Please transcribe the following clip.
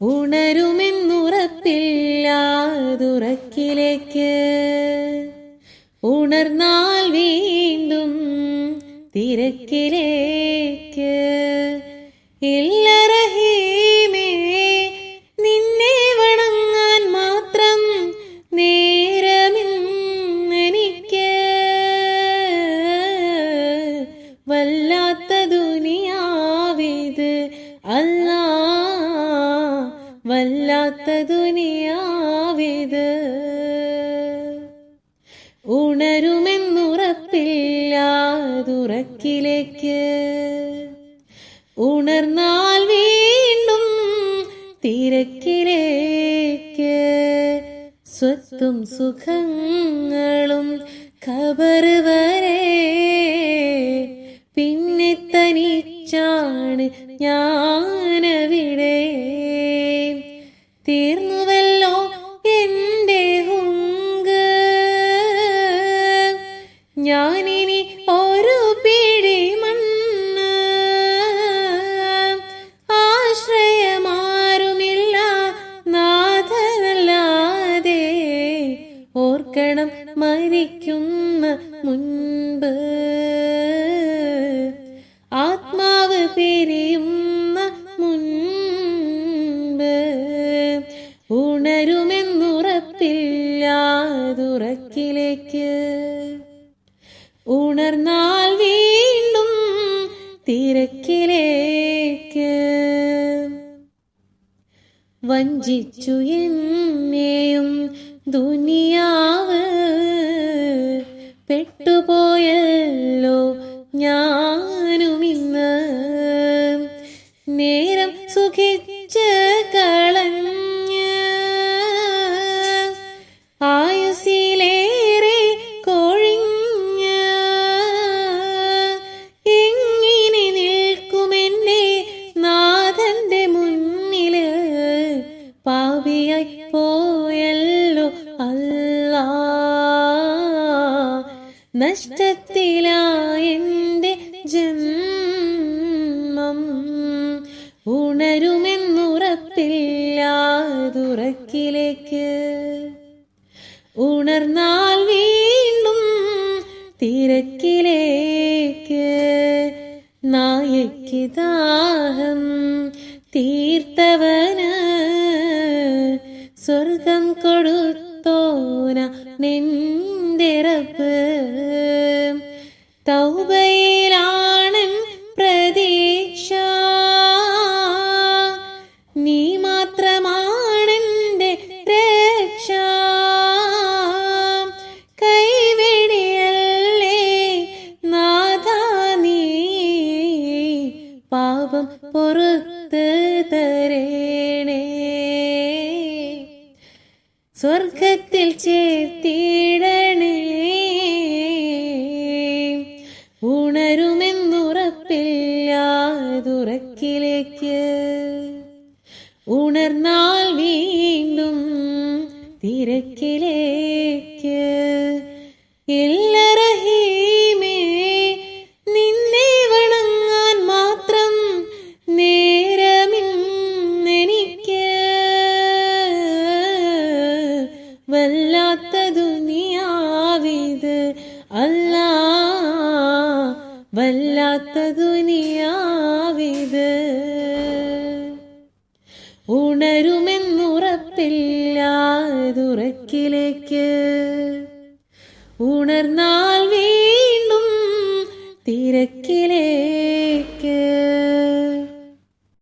ഉണരുമെന്നുറപ്പില്ലാതുറക്കിലേക്ക് ഉണർന്നാൽ വീണ്ടും തിരക്കിലേക്ക്. ഇല്ല നിന്നെ വണങ്ങാൻ മാത്രം നേരമെന്നെനിക്ക്. വല്ലാത്ത ദുനിയാവിത് അല്ലാ വല്ലാത്ത ദുനിയാവിത് ഉണരുമെന്നുറപ്പില്ലാതുറക്കിലേക്ക് ഉണർന്നാൽ വീണ്ടും തിരക്കിലേക്ക്. സ്വത്തും സുഖങ്ങളും ഖബർ വരെ. പിന്നെ തനിച്ചാണ് ഞാനവിടെ. ആത്മാവ് പിരിയുന്ന മുൻപ് ഉണരുമെന്നുറപ്പില്ലാതുറക്കിലേക്ക്. ഉണർന്നാൽ വീണ്ടും തിരക്കിലേക്ക്. വഞ്ചിച്ചു എന്നെയും ദുനിയാവ് പെട്ടുപോയല്ലോ ഞാനുമിന്ന് നേരം സുഖിച്ച് കളഞ്ഞ് ആയുസിലേറെ കൊഴിഞ്ഞ് എങ്ങനെ നിൽക്കുമെന്നെ നാഥന്റെ മുന്നിൽ? പാവിയായി പോയല്ലോ അല്ലാ. നഷ്ടത്തിലായെന്റെ ജന്മം ഉണരുമെന്നുറപ്പില്ലാതുറക്കിലേക്ക് ഉണർന്നാൽ വീണ്ടും തിരക്കിലേക്ക് നായക്ക് ദാഹം തീർത്തവന് സ്വർഗം കൊടുത്തോന നിന്റെ റബ്ബ് പുറത്ത് തരേണേ. സ്വർഗത്തിൽ ചേർത്തിടണേ ഉണരുമെന്നുറപ്പില്ലാതുറക്കിലേക്ക്. ഉണർന്നാൽ വീണ്ടും തിരക്കിലേക്ക്. ഇല്ല വല്ലാത്ത ദുനിയാവിത് അല്ലാ വല്ലാത്ത ദുനിയാവിത് ഉണരുമെന്നുറപ്പില്ലാതുറക്കിലേക്ക് ഉണർന്നാൽ വീണ്ടും തിരക്കിലേക്ക്